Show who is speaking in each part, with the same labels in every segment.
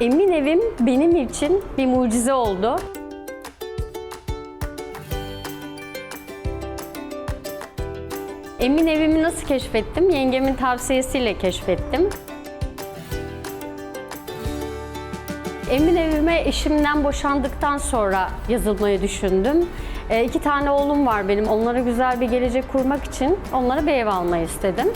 Speaker 1: Emin evim benim için bir mucize oldu. Emin evimi nasıl keşfettim? Yengemin tavsiyesiyle keşfettim. Emin evime eşimden boşandıktan sonra yazılmayı düşündüm. E, iki tane oğlum var benim. Onlara güzel bir gelecek kurmak için onlara bir ev almayı istedim.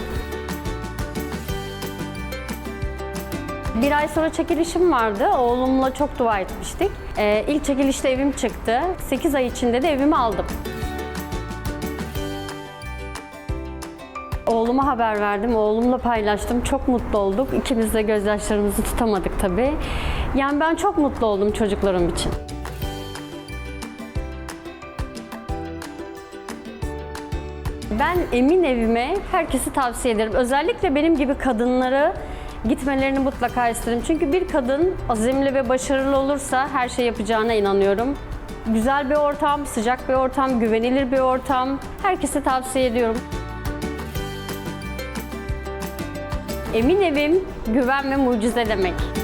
Speaker 1: Bir ay sonra çekilişim vardı. Oğlumla çok dua etmiştik. E, ilk çekilişte evim çıktı. 8 ay içinde de evimi aldım. Oğluma haber verdim, oğlumla paylaştım. Çok mutlu olduk. İkimiz de gözyaşlarımızı tutamadık tabii. Yani ben çok mutlu oldum çocuklarım için. Ben emin evime herkesi tavsiye ederim. Özellikle benim gibi kadınları gitmelerini mutlaka isterim. Çünkü bir kadın azimli ve başarılı olursa her şey yapacağına inanıyorum. Güzel bir ortam, sıcak bir ortam, güvenilir bir ortam. Herkese tavsiye ediyorum. Emin evim güven ve mucize demek.